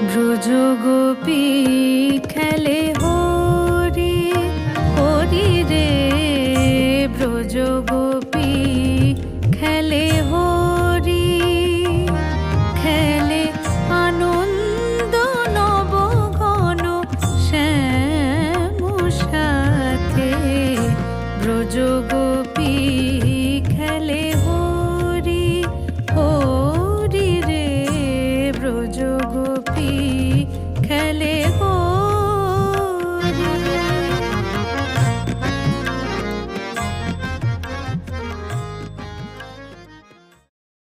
ব্রজ গোপী খেলে হরি ব্রজ গোপী খেলে খেলে আনন্দ নব ব্রজ ಕಲೆ